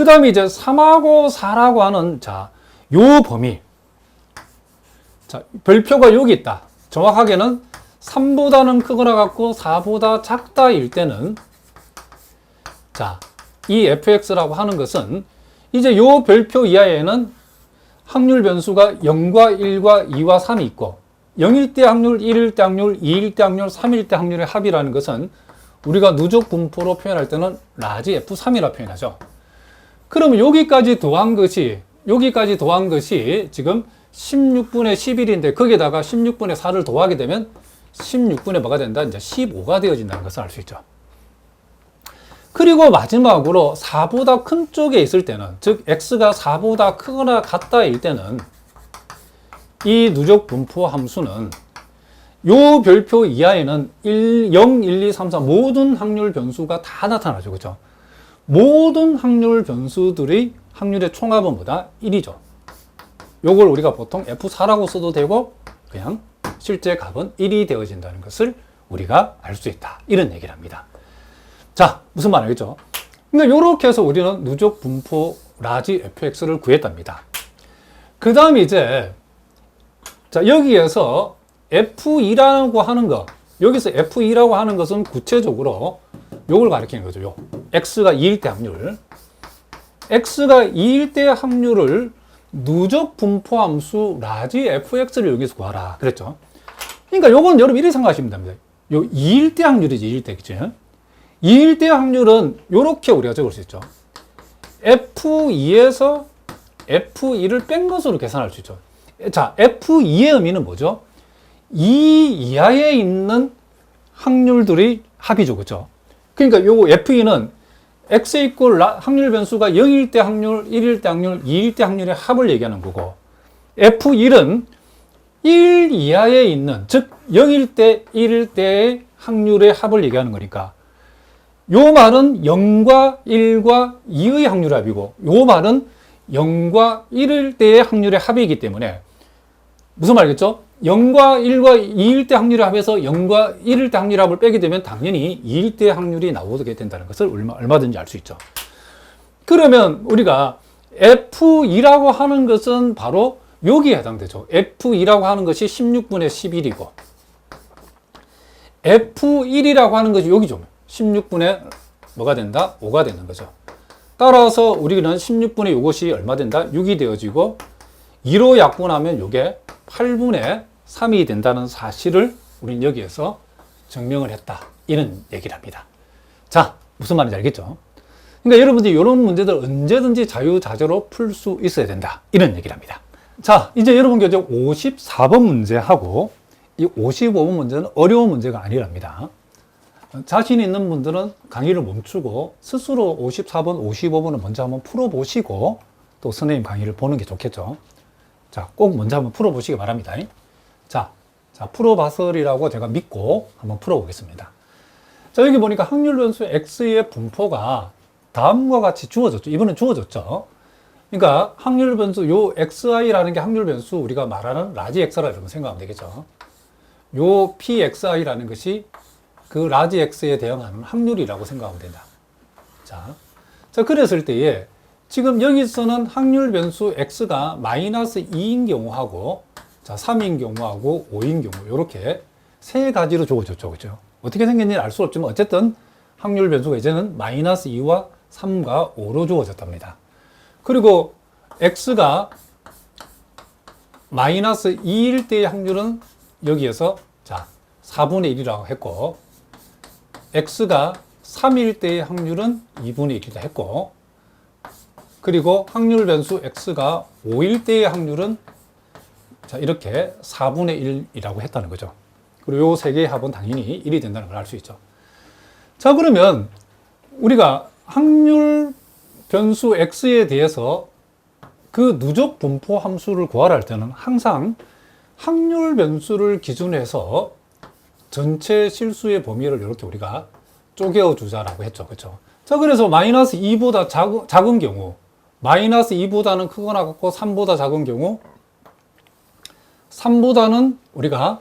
그 다음에 이제 3하고 4라고 하는, 자, 요 범위. 자, 별표가 여기 있다. 정확하게는 3보다는 크거나 같고 4보다 작다일 때는, 자, 이 fx라고 하는 것은 이제 요 별표 이하에는 확률 변수가 0과 1과 2와 3이 있고 0일 때 확률, 1일 때 확률, 2일 때 확률, 3일 때 확률의 합이라는 것은 우리가 누적 분포로 표현할 때는 라지 F3이라 표현하죠. 그러면 여기까지 더한 것이 여기까지 더한 것이 지금 16분의 11인데 거기에다가 16분의 4를 더하게 되면 16분의 뭐가 된다? 이제 15가 되어진다는 것을 알 수 있죠. 그리고 마지막으로 4보다 큰 쪽에 있을 때는 즉 x가 4보다 크거나 같다일 때는 이 누적 분포 함수는 요 별표 이하에는 1, 0, 1, 2, 3, 4 모든 확률 변수가 다 나타나죠. 그죠? 모든 확률 변수들의 확률의 총합은 뭐다? 1이죠. 요걸 우리가 보통 F4라고 써도 되고 그냥 실제 값은 1이 되어진다는 것을 우리가 알 수 있다. 이런 얘기를 합니다. 자, 무슨 말 알겠죠? 그러니까 이렇게 해서 우리는 누적 분포 라지 fx를 구했답니다. 그 다음에 이제 자 여기에서 f2라고 하는 거 여기서 f2라고 하는 것은 구체적으로 요걸 가리키는 거죠. 요 x가 2일 때 확률 x가 2일 때 확률을 누적 분포 함수 라지 fx를 여기서 구하라 그랬죠. 그러니까 요건 여러분 이렇게 생각하시면 됩니다. 요 2일 때 확률이지 2일 때 그죠? 2일 때 확률은 이렇게 우리가 적을 수 있죠. F2에서 F2를 뺀 것으로 계산할 수 있죠. 자, F2의 의미는 뭐죠? 2 이하에 있는 확률들의 합이죠. 그죠? 그러니까 요거 F2는 x 이꼴 확률 변수가 0일 때 확률, 1일 때 확률, 2일 때 확률의 합을 얘기하는 거고 F1은 1 이하에 있는 즉 0일 때, 1일 때의 확률의 합을 얘기하는 거니까 요 말은 0과 1과 2의 확률 합이고 요 말은 0과 1일 때의 확률의 합이기 때문에 무슨 말이겠죠? 0과 1과 2일 때 확률의 합에서 0과 1일 때 확률 합을 빼게 되면 당연히 2일 때 확률이 나오게 된다는 것을 얼마, 얼마든지 알 수 있죠. 그러면 우리가 F2라고 하는 것은 바로 여기에 해당되죠. F2라고 하는 것이 16분의 11이고 F1이라고 하는 것이 여기죠. 16분의 뭐가 된다? 5가 되는 거죠. 따라서 우리는 16분의 이것이 얼마 된다? 6이 되어지고 2로 약분하면 이게 8분의 3이 된다는 사실을 우리는 여기에서 증명을 했다. 이런 얘기를 합니다. 자, 무슨 말인지 알겠죠? 그러니까 여러분들이 이런 문제들 언제든지 자유자재로 풀 수 있어야 된다. 이런 얘기를 합니다. 자, 이제 여러분 교재 54번 문제하고 이 55번 문제는 어려운 문제가 아니랍니다. 자신 있는 분들은 강의를 멈추고 스스로 54번, 55번을 먼저 한번 풀어보시고 또 선생님 강의를 보는 게 좋겠죠. 자, 꼭 먼저 한번 풀어보시기 바랍니다. 자, 자, 풀어봐서리라고 제가 믿고 한번 풀어보겠습니다. 자, 여기 보니까 확률 변수 x의 분포가 다음과 같이 주어졌죠. 이번엔 주어졌죠. 그러니까 확률 변수, 요 xi라는 게 확률 변수 우리가 말하는 라지 x라 이러면 생각하면 되겠죠. 요 pxi라는 것이 그 라지 x에 대응하는 확률이라고 생각하면 된다. 자, 자 그랬을 때에 지금 여기서는 확률 변수 x가 마이너스 2인 경우하고 자 3인 경우하고 5인 경우 이렇게 세 가지로 주어졌죠. 그죠? 어떻게 생겼는지 알 수 없지만 어쨌든 확률 변수가 이제는 마이너스 2와 3과 5로 주어졌답니다. 그리고 x가 마이너스 2일 때의 확률은 여기에서 자 4분의 1이라고 했고 x가 3일 때의 확률은 2분의 1이다 했고 그리고 확률 변수 x가 5일 때의 확률은 자 이렇게 4분의 1이라고 했다는 거죠. 그리고 이세 개의 합은 당연히 1이 된다는 걸 알 수 있죠. 자 그러면 우리가 확률 변수 x에 대해서 그 누적 분포 함수를 구하라 할 때는 항상 확률 변수를 기준으로 해서 전체 실수의 범위를 이렇게 우리가 쪼개어 주자라고 했죠. 그렇죠? 자, 그래서 마이너스 2보다 작은, 작은 경우, 마이너스 2보다는 크거나 같고 3보다 작은 경우, 3보다는 우리가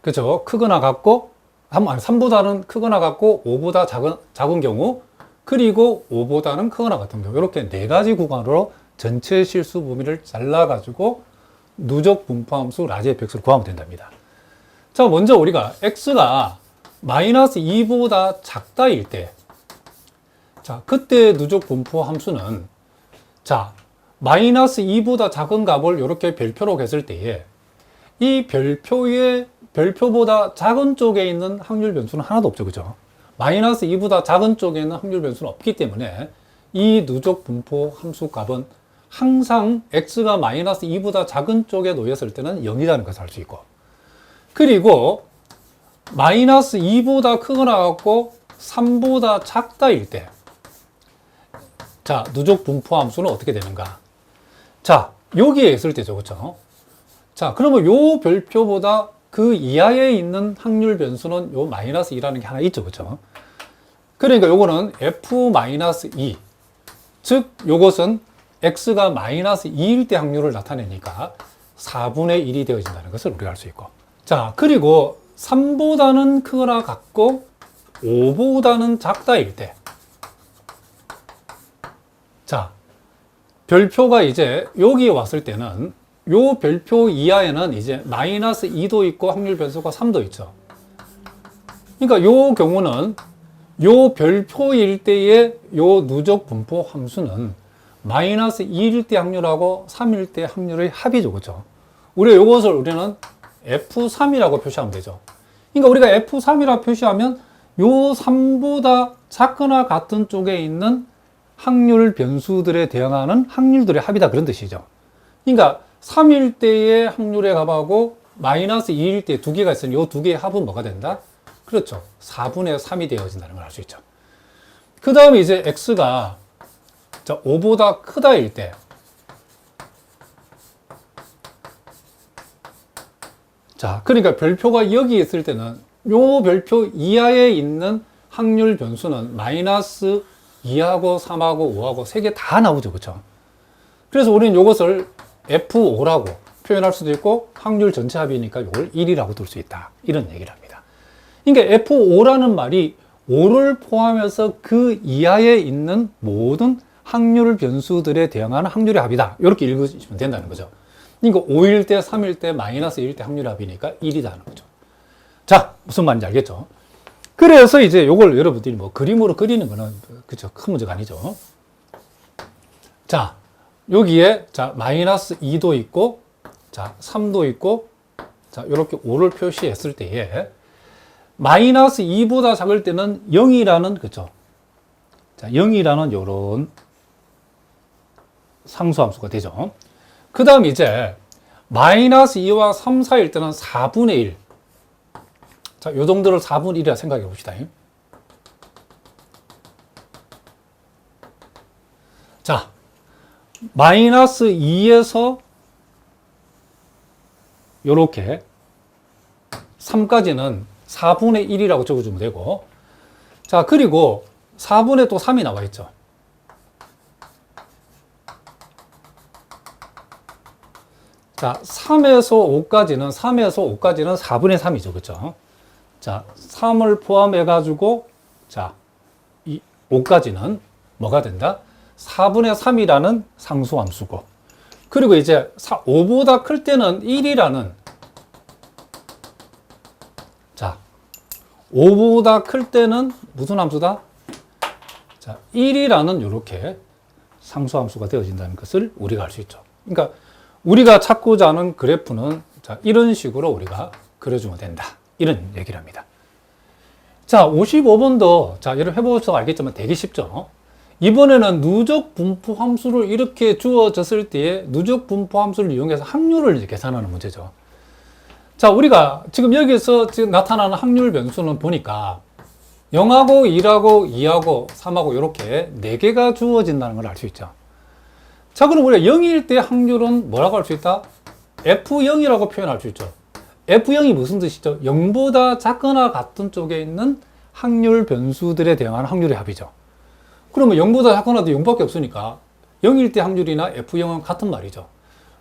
그죠? 크거나 같고 3, 아니, 3보다는 크거나 같고 5보다 작은 작은 경우 그리고 5보다는 크거나 같은 경우 이렇게 네 가지 구간으로 전체 실수 범위를 잘라 가지고 누적 분포함수 라지 fx를 구하면 된답니다. 자, 먼저 우리가 x가 마이너스 2보다 작다일 때, 자, 그때 누적 분포 함수는, 자, 마이너스 2보다 작은 값을 이렇게 별표로 했을 때에, 이 별표의, 별표보다 작은 쪽에 있는 확률 변수는 하나도 없죠. 그죠? 마이너스 2보다 작은 쪽에 있는 확률 변수는 없기 때문에, 이 누적 분포 함수 값은 항상 x가 마이너스 2보다 작은 쪽에 놓였을 때는 0이라는 것을 알 수 있고, 그리고 마이너스 2보다 크거나 같고 3보다 작다일 때, 자, 누적 분포 함수는 어떻게 되는가? 자, 여기에 있을 때죠. 그렇죠? 자, 그러면 요 별표보다 그 이하에 있는 확률 변수는 요 마이너스 2라는 게 하나 있죠. 그렇죠? 그러니까 요거는 f-2. 즉, 요것은 x가 마이너스 2일 때 확률을 나타내니까 4분의 1이 되어진다는 것을 우리가 알 수 있고. 자, 그리고 3보다는 크거나 같고 5보다는 작다일 때. 자, 별표가 이제 여기에 왔을 때는 요 별표 이하에는 이제 마이너스 2도 있고 확률 변수가 3도 있죠. 그러니까 요 경우는 요 별표일 때의 요 누적 분포 함수는 마이너스 2일 때 확률하고 3일 때 확률의 합이죠. 그죠? 우리가 요것을 우리는 F3이라고 표시하면 되죠. 그러니까 우리가 F3이라고 표시하면 요 3보다 작거나 같은 쪽에 있는 확률 변수들에 대응하는 확률들의 합이다 그런 뜻이죠. 그러니까 3일 때의 확률의 값하고 마이너스 2일 때 두 개가 있으니 이 두 개의 합은 뭐가 된다? 그렇죠. 4분의 3이 되어진다는 걸 알 수 있죠. 그 다음에 이제 x가 자, 5보다 크다일 때 자, 그러니까 별표가 여기 있을 때는 요 별표 이하에 있는 확률 변수는 마이너스 2하고 3하고 5하고 3개 다 나오죠. 그렇죠? 그래서 우리는 이것을 F5라고 표현할 수도 있고 확률 전체 합이니까 이걸 1이라고 둘 수 있다. 이런 얘기를 합니다. 그러니까 F5라는 말이 5를 포함해서 그 이하에 있는 모든 확률 변수들에 대응하는 확률의 합이다. 이렇게 읽으시면 된다는 거죠. 그러니까 5일 때, 3일 때, 마이너스 1일 때 확률 합이니까 1이다는 거죠. 자, 무슨 말인지 알겠죠? 그래서 이제 요걸 여러분들이 뭐 그림으로 그리는 거는 그죠. 큰 문제가 아니죠. 자, 여기에 자, 마이너스 2도 있고 자, 3도 있고 자, 이렇게 5를 표시했을 때에 마이너스 2보다 작을 때는 0이라는 그죠. 자, 0이라는 요런 상수함수가 되죠. 그 다음 이제 마이너스 2와 3, 4일 때는 4분의 1. 자, 요 정도를 4분의 1이라 생각해 봅시다. 자, 마이너스 2에서 요렇게 3까지는 4분의 1이라고 적어주면 되고, 자, 그리고 4분의 또 3이 나와 있죠. 자, 3에서 5까지는, 3에서 5까지는 4분의 3이죠. 그죠? 자, 3을 포함해 가지고, 자, 이 5까지는 뭐가 된다? 4분의 3이라는 상수함수고, 그리고 이제 4, 5보다 클 때는 1이라는, 자, 5보다 클 때는 무슨 함수다? 자, 1이라는 이렇게 상수함수가 되어진다는 것을 우리가 알 수 있죠. 그러니까 우리가 찾고자 하는 그래프는 자, 이런 식으로 우리가 그려주면 된다. 이런 얘기를 합니다. 자, 55번도 자, 여러분 해보셔서 알겠지만 되게 쉽죠. 이번에는 누적 분포 함수를 이렇게 주어졌을 때에 누적 분포 함수를 이용해서 확률을 계산하는 문제죠. 자, 우리가 지금 여기서 지금 나타나는 확률 변수는 보니까 0하고 1하고 2하고 3하고 이렇게 4개가 주어진다는 걸 알 수 있죠. 자, 그럼 우리가 0일 때 확률은 뭐라고 할 수 있다? F0이라고 표현할 수 있죠. F0이 무슨 뜻이죠? 0보다 작거나 같은 쪽에 있는 확률 변수들에 대응하는 확률의 합이죠. 그러면 0보다 작거나도 0밖에 없으니까 0일 때 확률이나 F0은 같은 말이죠.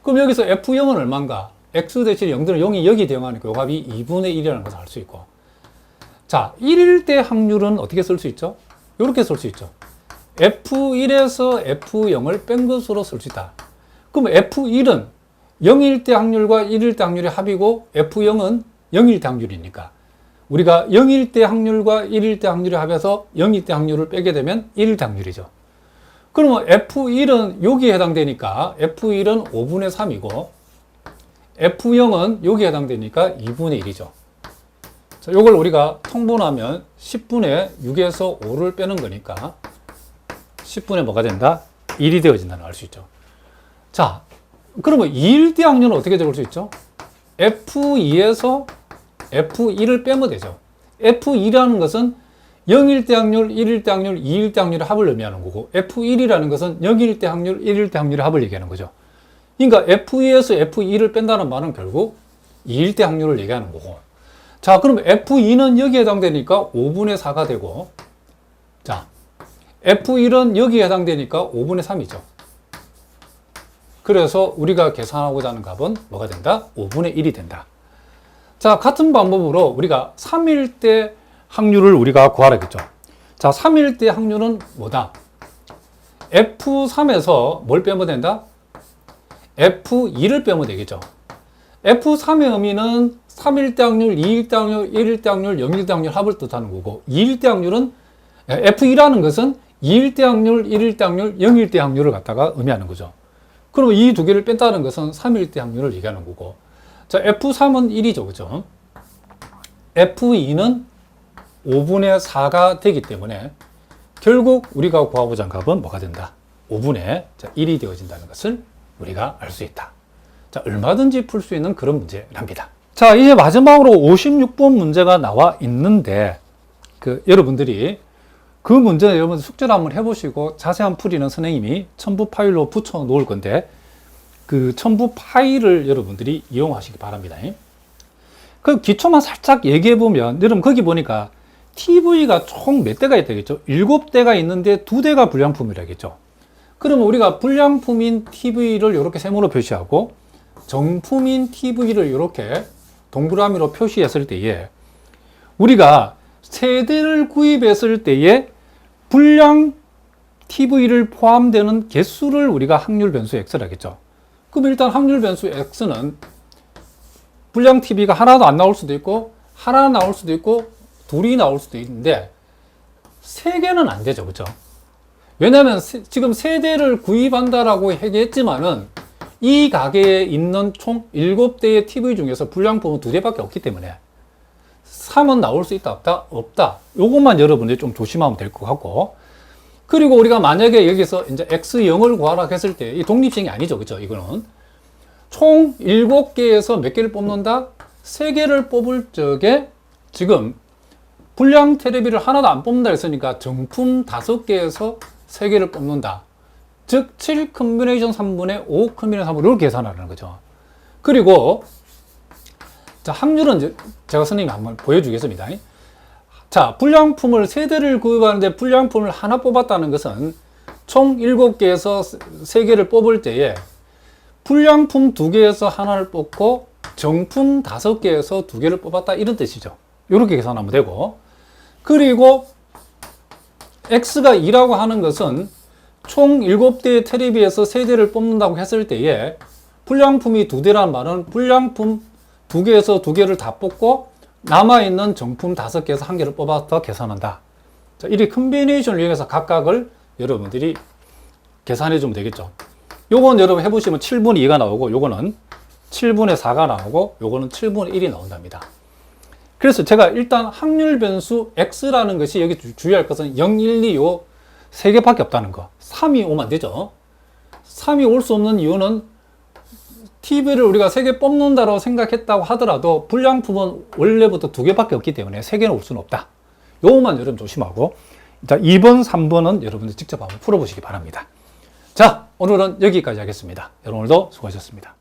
그럼 여기서 F0은 얼마인가? X 대신 0들은 0이 여기 대응하니까 요 값이 2분의 1이라는 것을 알 수 있고. 자, 1일 때 확률은 어떻게 쓸 수 있죠? 이렇게 쓸 수 있죠. F1에서 F0을 뺀 것으로 쓸 수 있다. 그럼 F1은 0일 때 확률과 1일 때 확률의 합이고 F0은 0일 때 확률이니까 우리가 0일 때 확률과 1일 때 확률의 합에서 0일 때 확률을 빼게 되면 1일 때 확률이죠. 그러면 F1은 여기에 해당되니까 F1은 5분의 3이고 F0은 여기에 해당되니까 2분의 1이죠. 자, 요걸 우리가 통분하면 10분의 6에서 5를 빼는 거니까 10분의 뭐가 된다? 1이 되어진다는 걸알수 있죠. 자, 그러면 2일 때 확률은 어떻게 적을 수 있죠? F2에서 F1을 빼면 되죠. F2라는 것은 0일 때 확률, 1일 때 확률, 2일 때 확률의 합을 의미하는 거고 F1이라는 것은 0일 때 확률, 1일 때 확률의 합을 얘기하는 거죠. 그러니까 F2에서 F2를 뺀다는 말은 결국 2일 때 확률을 얘기하는 거고 자, 그럼 F2는 여기에 해당되니까 5분의 4가 되고 자, F1은 여기에 해당되니까 5분의 3이죠. 그래서 우리가 계산하고자 하는 값은 뭐가 된다? 5분의 1이 된다. 자, 같은 방법으로 우리가 3일 때 확률을 우리가 구하라겠죠. 자, 3일 때 확률은 뭐다? F3에서 뭘 빼면 된다? F2를 빼면 되겠죠. F3의 의미는 3일 때 확률, 2일 때 확률, 1일 때 확률, 0일 때 확률 합을 뜻하는 거고 2일 때 확률은 F2라는 것은 2일 때 확률, 1일 때 확률, 0일 때 확률을 갖다가 의미하는 거죠. 그러면 이 두 개를 뺀다는 것은 3일 때 확률을 얘기하는 거고 자, F3은 1이죠. 그죠? F2는 5분의 4가 되기 때문에 결국 우리가 구하고자 한 값은 뭐가 된다? 5분의 1이 되어진다는 것을 우리가 알 수 있다. 자, 얼마든지 풀 수 있는 그런 문제랍니다. 자, 이제 마지막으로 56번 문제가 나와 있는데, 그, 여러분들이 그 문제 여러분 숙제를 한번 해보시고 자세한 풀이는 선생님이 첨부 파일로 붙여 놓을 건데, 그 첨부 파일을 여러분들이 이용하시기 바랍니다. 그 기초만 살짝 얘기해 보면, 여러분 거기 보니까 TV가 총 몇 대가 있다겠죠? 7대가 있는데 2대가 불량품이라겠죠? 그러면 우리가 불량품인 TV를 이렇게 세모로 표시하고 정품인 TV를 이렇게 동그라미로 표시했을 때에 우리가 세대를 구입했을 때에 불량 TV를 포함되는 개수를 우리가 확률 변수 X라겠죠. 그럼 일단 확률 변수 X는 불량 TV가 하나도 안 나올 수도 있고 하나 나올 수도 있고 둘이 나올 수도 있는데 세 개는 안 되죠. 그죠? 왜냐하면 세- 지금 세 대를 구입한다라고 얘기했지만은 이 가게에 있는 총 7대의 TV 중에서 불량품은 두 대밖에 없기 때문에 3은 나올 수 있다 없다? 없다. 요것만 여러분들이 좀 조심하면 될 것 같고 그리고 우리가 만약에 여기서 이제 X0을 구하라 했을 때 이 독립식이 아니죠. 그죠? 이거는 총 7개에서 몇 개를 뽑는다? 3개를 뽑을 적에 지금 불량 테레비를 하나도 안 뽑는다 했으니까 정품 5개에서 3개를 뽑는다. 즉, 7 컨비네이션 3분의 5 컨비네이션 3분의 계산하라는 거죠. 그리고, 자, 확률은 제가 선생님이 한번 보여주겠습니다. 자, 불량품을 3대를 구입하는데 불량품을 하나 뽑았다는 것은 총 7개에서 3개를 뽑을 때에 불량품 2개에서 하나를 뽑고 정품 5개에서 2개를 뽑았다 이런 뜻이죠. 이렇게 계산하면 되고 그리고 x가 2라고 하는 것은 총 7대의 테레비에서 3대를 뽑는다고 했을 때에 불량품이 2대라는 말은 불량품 2개에서 2개를 다 뽑고 남아있는 정품 5개에서 1개를 뽑아서 계산한다. 자, 이리 컨비네이션을 이용해서 각각을 여러분들이 계산해 주면 되겠죠. 요건 여러분 해보시면 7분의 2가 나오고 요거는 7분의 4가 나오고 요거는 7분의 1이 나온답니다. 그래서 제가 일단 확률 변수 x라는 것이 여기 주- 주의할 것은 0, 1, 2, 요세 개밖에 없다는 거. 3이 오면 안 되죠. 3이 올 수 없는 이유는 TV를 우리가 세 개 뽑는다고 생각했다고 하더라도 불량품은 원래부터 두 개밖에 없기 때문에 세 개는 올 수는 없다. 요것만 여러분 조심하고. 자, 2번, 3번은 여러분들 직접 한번 풀어보시기 바랍니다. 자, 오늘은 여기까지 하겠습니다. 여러분 오늘도 수고하셨습니다.